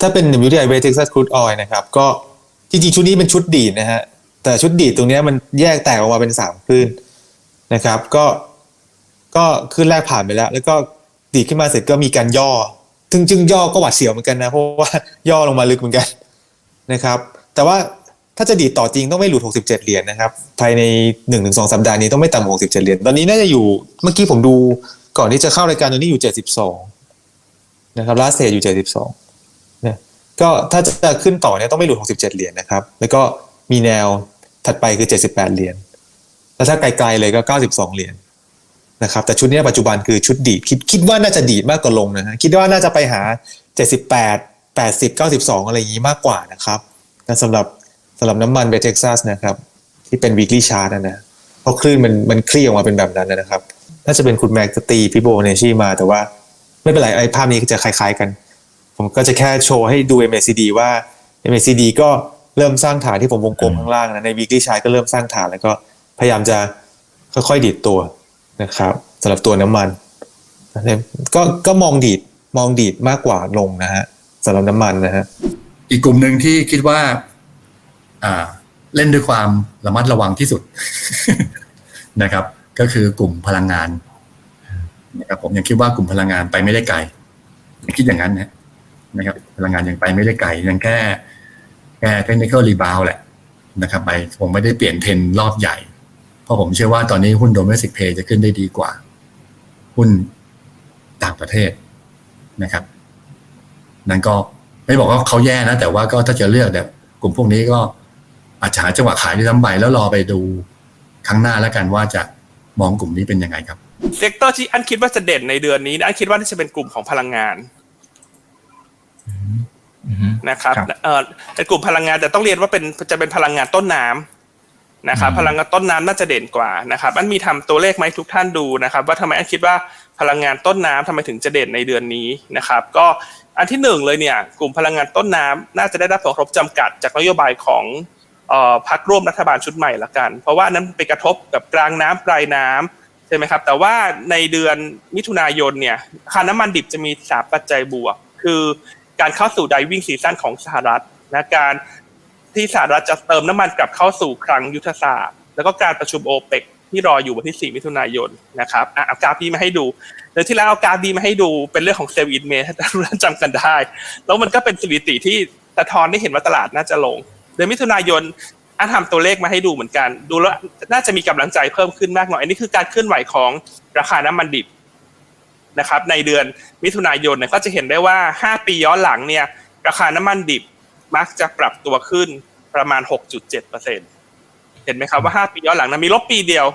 ถ้าเป็น WTI West Texas Crude Oil นะครับ ก็จริงๆ ชุดนี้เป็นชุดดีดนะฮะ แต่ชุดดีดตรงนี้มันแยกแตกออกมาเป็นสามคลื่นนะครับ ก็ก็ขึ้นแรกผ่านไปแล้ว แล้วก็ดีดขึ้นมาเสร็จก็มีการย่อซึ่งจึงย่อก็หวาดเสียวเหมือนกันนะเพราะว่าย่อลงมาลึกเหมือนกันนะครับ แต่ว่าถ้าจะดีดต่อจริงต้องไม่หลุด 67 เหรียญนะครับ ภายใน 1-2 สัปดาห์นี้ต้องไม่ต่ำกว่า 67 เหรียญตอนนี้น่าจะอยู่เมื่อกี้ผมดูก่อนที่จะเข้ารายการตัวนี้อยู่ 72 นะครับลาสเซอยู่ 72 ก็ถ้าจะขึ้นต่อเนี่ยต้องไม่หลุด 67 เหรียญนะครับ แล้วก็มีแนวถัดไปคือ 78 เหรียญ แล้วถ้าไกลๆเลยก็ 92 เหรียญนะครับ แต่ชุดนี้ปัจจุบันคือชุดดีดคิดคิดว่าน่าจะดีดมากกว่าลงนะฮะ คิดว่าน่าจะไปหา 78 80 92 อะไรอย่างนี้มากกว่านะครับสำหรับสำหรับน้ำมันเบเท็กซัสนะครับ ที่เป็น weekly chart นะนะเพราะคลื่นมันมันคลี่ออกมาเป็นแบบนั้นนะครับ น่าจะเป็นคุณแม็กจะตีฟิโบเนชี่มาแต่ว่าไม่เป็นไรไอ้ภาพนี้จะคล้าย ๆกัน ผมก็จะแค่โชว์ให้ดู MACD ว่า MACD ก็เริ่มสร้างฐานที่ผมวงกลมข้างล่างนะใน weekly chart ก็เริ่มสร้างฐานแล้วก็พยายามจะค่อยๆดีดตัวนะครับสำหรับตัวน้ำมันก็ก็มองดีดมองดีดมากกว่าลงนะฮะสำหรับน้ำมันนะฮะอีกกลุ่มหนึ่งที่คิดว่า อ่า เล่นด้วยความระมัดระวังที่สุดนะครับ ก็คือกลุ่มพลังงานนะครับผมยังคิดว่ากลุ่มพลังงานไปไม่ได้ไกลคิดอย่างนั้นนะ นะครับพลังงานยังไปไม่ได้ไกลยังแค่แค่เทคนิคอลรีบาวแหละนะครับไปผมไม่ได้เปลี่ยนเทรนรอบใหญ่ เพราะผมเชื่อว่าตอนนี้หุ้นโดเมสิกเพย์จะขึ้นได้ดีกว่า หุ้นต่างประเทศนะครับ นั่นก็ไม่บอกว่าเขาแย่นะ แต่ว่าก็ถ้าจะเลือกแบบกลุ่มพวกนี้ก็อาจจะหาจังหวะขายที่ลำใบแล้วรอไปดูครั้งหน้าแล้วกันว่าจะมองกลุ่มนี้เป็นยังไงครับ เซกเตอร์ที่อันคิดว่าจะเด่นในเดือนนี้อันคิดว่าน่าจะเป็นกลุ่มของพลังงาน นะครับครับเอ่อเป็นกลุ่มพลังงานแต่ต้องเรียนว่าเป็นจะเป็นพลังงานต้นน้ำนะครับอืมพลังงานต้นน้ำน่าจะเด่นกว่านะครับอันมีทำตัวเลขไหมาให้ทุกท่านดูนะครับ ว่าทำไมอันคิดว่าพลังงานต้นน้ำทำไมถึงจะเด่นในเดือนนี้นะครับ ก็อันที่หนึ่งเลยเนี่ย กลุ่มพลังงานต้นน้ำน่าจะได้รับผลกระทบจำกัดจากนโยบายของเอ่อพรรคร่วมรัฐบาลชุดใหม่ละกัน เพราะว่านั้นไปกระทบกับกลางน้ำปลายน้ำใช่ไหมครับ แต่ว่าในเดือนมิถุนายนเนี่ยราคาน้ำมันดิบจะมีสามปัจจัยบวก คือ การเข้าสู่ไดวิ่งซีซั่นของสหรัฐนะการที่สหรัฐจะเติมน้ำมันกลับเข้าสู่คลังยุทธศาสตร์ แล้วก็การประชุมโอเปกที่รออยู่วันที่ 4 มิถุนายนนะครับอะเอากราฟนี้มาให้ดูเดือนที่แล้วเอากราฟดีมาให้ดูเป็นเรื่องของเซลล์อินเมถ้าท่านจำกันได้ แล้วมันก็เป็นสถิติที่สะท้อนได้เห็นว่าตลาดน่าจะลง เดือนมิถุนายนอันทำตัวเลขมาให้ดูเหมือนกัน ดูแล้วน่าจะมีกำลังใจเพิ่มขึ้นมากหน่อย อันนี้คือการเคลื่อนไหวของราคาน้ำมันดิบ นะครับในเดือนมิถุนายนเนี่ยก็จะเห็นได้ว่า 5 ปีย้อนหลังเนี่ยราคาน้ำมันดิบมักจะปรับตัวขึ้นประมาณ 6.7%เห็นไหมครับว่า 5 ปีย้อนหลังนะมีลบปีเดียว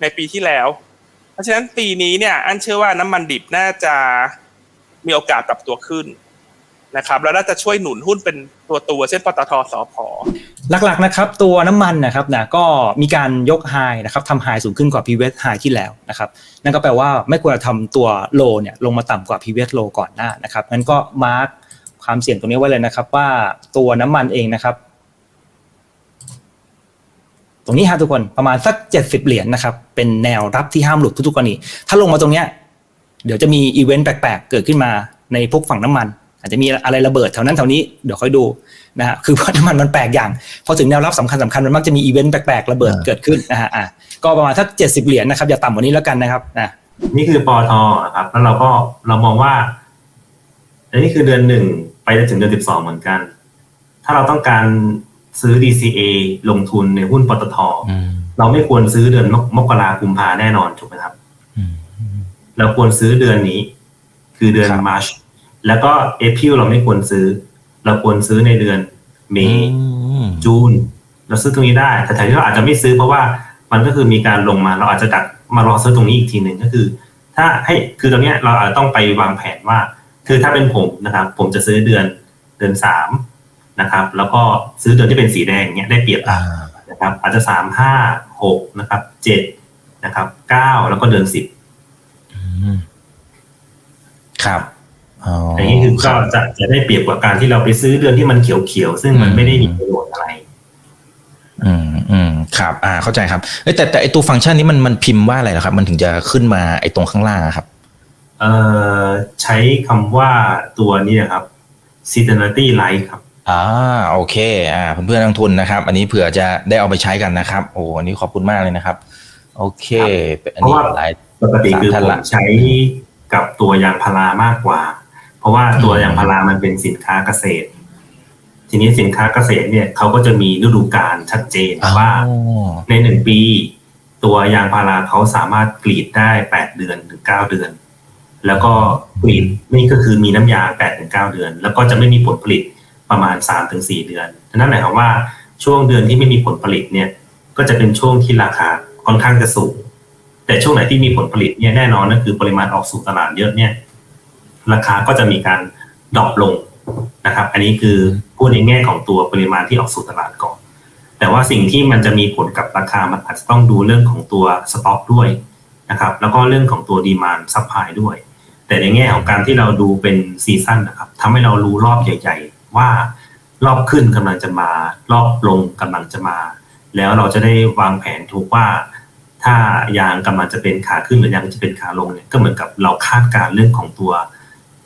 ในปีที่แล้ว เพราะฉะนั้นปีนี้เนี่ยอันเชื่อว่าน้ำมันดิบน่าจะมีโอกาสปรับตัวขึ้นนะครับแล้วน่าจะช่วยหนุนหุ้นเป็นตัวตัวเช่นปตทสพ หลักๆนะครับตัวน้ำมันนะครับนะก็มีการยกไฮนะครับทำไฮสูงขึ้นกว่า previous high ที่แล้วนะครับนั่นก็แปลว่าไม่ควรจะทำตัวโลเนี่ยลงมาต่ำกว่า previous low ก่อนหน้านะครับงั้นก็มาร์คความเสี่ยงตรงนี้ไว้เลยนะครับว่าตัวน้ำมันเองนะครับตรงนี้ฮะทุกคนประมาณสัก 70 เหรียญนะครับเป็นแนวรับที่ห้ามหลุดทุกๆกรณีถ้าลงมาตรงเนี้ยเดี๋ยวจะมีอีเวนต์แปลกๆ เกิดขึ้นมาในพวกฝั่งน้ำมัน อาจจะมีอะไรระเบิดแถวนั้นแถวนี้เดี๋ยวค่อยดูนะฮะคือเพราะน้ำมันมันแปลกอย่างพอถึงแนวรับสำคัญสำคัญมันมักจะมีอีเวนต์แปลกๆระเบิดอ่าเกิดขึ้นนะฮะอะก็ประมาณสักเจ็ดสิบเหรียญนะครับอย่าต่ำกว่านี้แล้วกันนะครับนะนี่คือปอทครับแล้วเราก็เรามองว่าอันนี้คือเดือนหนึ่งไปจนถึงเดือนสิบสองเหมือนกัน ถ้าเราต้องการซื้อ DCA ลงทุนในหุ้นปตทอืมเราไม่ควรซื้อเดือนมกมกรากุมภาแน่นอนถูกไหมครับอืมเราควรซื้อเดือนนี้ คือเดือนครับมาร์ช แล้วก็เอพิลเราไม่ควรซื้อ เราควรซื้อในเดือนเมษจูน เราซื้อตรงนี้ได้ แต่แถวที่เราอาจจะไม่ซื้อเพราะว่ามันก็คือมีการลงมา เราอาจจะดักมารอซื้อตรงนี้อีกทีหนึ่งก็คือ ถ้าให้คือตรงเนี้ยเราอาจจะต้องไปวางแผนว่า คือถ้าเป็นผมนะครับ ผมจะซื้อเดือนเดือนสามนะครับ แล้วก็ซื้อเดือนที่เป็นสีแดงเนี้ยได้เปรียบอ่านะครับ อาจจะสามห้าหกนะครับเจ็ดนะครับเก้าแล้วก็เดือนสิบอืมครับ อ๋ออันนี้คือคก็รับจะจะได้เปรียบกว่าการที่เราไปซื้อเดือนที่มันเขียวๆซึ่งมันอืมไม่ได้มีประโยชน์อะไร อืมอืมครับ อ่าเข้าใจครับเอ้ยแต่แต่ไอตัวฟังก์ชันนี้มันมันพิมพ์ว่าอะไรเหรอครับ มันถึงจะขึ้นมาไอตรงข้างล่างอะครับ เอ่อใช้คำว่าตัวนี้นะครับ seasonality light ครับอ่าโอเคอ่าเพื่อนๆนักลงทุนนะครับ อันนี้เผื่อจะได้เอาไปใช้กันนะครับ โอ้อันนี้ขอบคุณมากเลยนะครับ โอเค อันนี้เพราะว่าหลายปกติคือสามท่านผมละใช้กับตัวยางพารามากกว่า เพราะว่าตัวยางพารามันเป็นสินค้าเกษตร ทีนี้สินค้าเกษตรเนี่ยเขาก็จะมีฤดูกาลชัดเจนว่าอ๋อในหนึ่งปี ตัวยางพาราเขาสามารถกรีดได้แปดเดือนถึงเก้าเดือน แล้วก็กรีดนี่ก็คือมีน้ำยางแปดถึงเก้าเดือน แล้วก็จะไม่มีผลผลิตประมาณสามถึงสี่เดือนนั่นหมายความว่าช่วงเดือนที่ไม่มีผลผลิตเนี่ย ก็จะเป็นช่วงที่ราคาค่อนข้างจะสูงแต่ช่วงไหนที่มีผลผลิตเนี่ยแน่นอนนั่นคือปริมาณออกสู่ตลาดเยอะเนี่ย ราคาก็จะมีการดรอปลงนะครับ อันนี้คือพูดในแง่ของตัวปริมาณที่ออกสู่ตลาดก่อน แต่ว่าสิ่งที่มันจะมีผลกับราคามันอาจจะต้องดูเรื่องของตัวสต็อกด้วยนะครับ แล้วก็เรื่องของตัวดีมานซัพพลายด้วย แต่ในแง่ของการที่เราดูเป็นซีซั่นนะครับทำให้เรารู้รอบใหญ่ ๆ ว่ารอบขึ้นกำลังจะมา รอบลงกำลังจะมา แล้วเราจะได้วางแผนถูกว่าถ้ายางกำลังจะเป็นขาขึ้นหรือยางจะเป็นขาลงเนี่ยก็เหมือนกับเราคาดการณ์เรื่องของตัว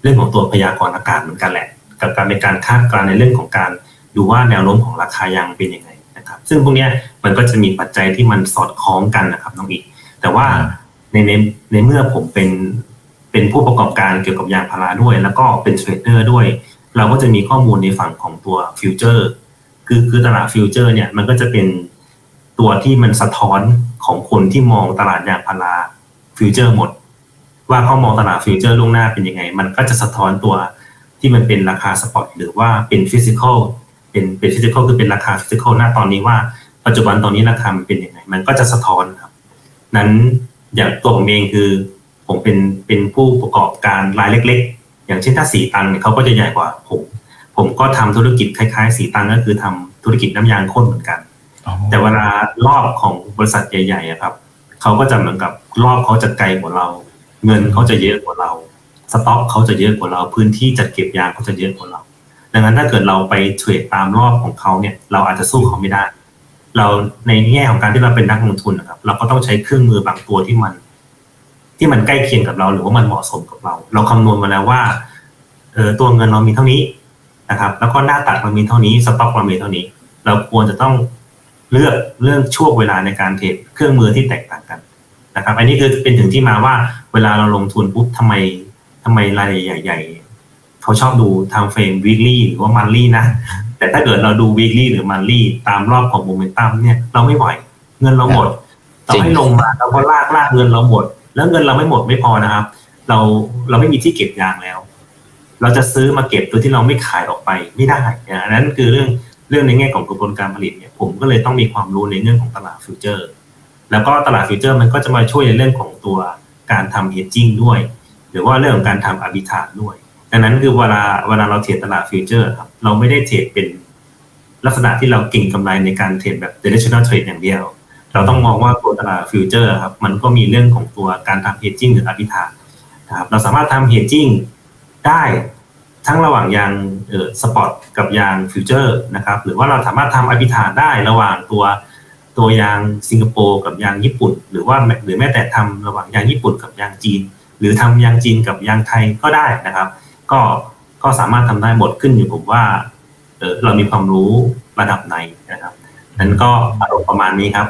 เรื่องของตัวพยากรณ์อากาศเหมือนกันแหละ กับการเป็นการคาดการณ์ในเรื่องของการดูว่าแนวโน้มของราคายางเป็นยังไงนะครับ ซึ่งพวกนี้มันก็จะมีปัจจัยที่มันสอดคล้องกันนะครับน้องอีก แต่ว่าในในในเมื่อผมเป็นเป็นผู้ประกอบการเกี่ยวกับยางพาราด้วย แล้วก็เป็นเทรดเดอร์ด้วย เราก็จะมีข้อมูลในฝั่งของตัวฟิวเจอร์คือคือตลาดฟิวเจอร์เนี่ยมันก็จะเป็นตัวที่มันสะท้อนของคนที่มองตลาดยางพาราฟิวเจอร์หมด ว่าเขามองตลาดฟิวเจอร์ล่วงหน้าเป็นยังไง มันก็จะสะท้อนตัวที่มันเป็นราคาสปอตหรือว่าเป็นฟิสิกอลเป็นเป็นฟิสิกอลคือเป็นราคาฟิสิกอลหน้าตอนนี้ว่าปัจจุบันตอนนี้ราคามันเป็นยังไง มันก็จะสะท้อนครับ นั้นอย่างตัวผมเองคือ ผมเป็นเป็นผู้ประกอบการรายเล็ก ๆ อย่างเช่นถ้าสีตังค์เนี่ยเขาก็จะใหญ่กว่าผมผมก็ทำธุรกิจคล้ายๆ สีตังค์ก็คือทำธุรกิจน้ำยางข้นเหมือนกันอ๋อแต่เวลารอบของบริษัทใหญ่ๆอะครับเขาก็จะเหมือนกับรอบเขาจะไกลกว่าเรา เงินเขาจะเยอะกว่าเรา สต็อกเขาจะเยอะกว่าเรา พื้นที่จัดเก็บยางเขาจะเยอะกว่าเรา ดังนั้นถ้าเกิดเราไปเทรดตามรอบของเขาเนี่ย เราอาจจะสู้เขาไม่ได้ เราในแง่ของการที่เราเป็นนักลงทุนนะครับ เราก็ต้องใช้เครื่องมือบางตัวที่มัน ที่มันใกล้เคียงกับเรา หรือว่ามันเหมาะสมกับเรา เราคำนวณมาแล้วว่า เออตัวเงินเรามีเท่านี้นะครับ แล้วก็หน้าตัดเรามีเท่านี้ สต็อกเรามีเท่านี้ เราควรจะต้องเลือกเรื่องช่วงเวลาในการเทรดเครื่องมือที่แตกต่างกัน นะครับ อันนี้คือเป็นถึงที่มาว่าเวลาเราลงทุนปุ๊บทำไมทำไมรายใหญ่ ๆ เขาชอบดูทางเฟรม weekly หรือว่า monthly นะ แต่ถ้าเกิดเราดู weekly หรือ monthly ตามรอบของโมเมนตัมเนี่ยเราไม่ไหวเงินเราหมดต่อให้ลงมาเราก็ลากลากเงินเราหมด แล้วเงินเราไม่หมดไม่พอนะครับ เราเราไม่มีที่เก็บยางแล้ว เราจะซื้อมาเก็บโดยที่เราไม่ขายออกไปไม่ได้นะอันนั้นคือเรื่องเรื่องในแง่ของกระบวนการผลิตเนี่ยผมก็เลยต้องมีความรู้ในเรื่องของตลาดฟิวเจอร์ แล้วก็ตลาดฟิวเจอร์มันก็จะมาช่วยในเรื่องของตัวการทำเฮดจิ้งด้วย หรือว่าเรื่องของการทำอาร์บิทาด้วย ดังนั้นคือเวลาเวลาเราเทรดตลาดฟิวเจอร์ครับเราไม่ได้เทรดเป็นลักษณะที่เราเก่งกำไรในการเทรดแบบ directional trade อย่างเดียว เราต้องมองว่าตัวตลาดฟิวเจอร์ครับมันก็มีเรื่องของตัวการทำเฮดจิ้งหรืออาร์บิทานะครับเราสามารถทำเฮดจิ้งได้ทั้งระหว่างยางเอ่อสปอตกับยางฟิวเจอร์นะครับหรือว่าเราสามารถทำอาร์บิทาได้ระหว่างตัว ตัวยางสิงคโปร์กับยางญี่ปุ่น หรือว่าหรือแม้แต่ทำระหว่างยางญี่ปุ่นกับยางจีน หรือทำยางจีนกับยางไทยก็ได้นะครับ ก็ก็สามารถทำได้หมดขึ้นอยู่ผมว่าเออเรามีความรู้ระดับไหนนะครับนั้นก็อารมณ์ประมาณนี้ครับ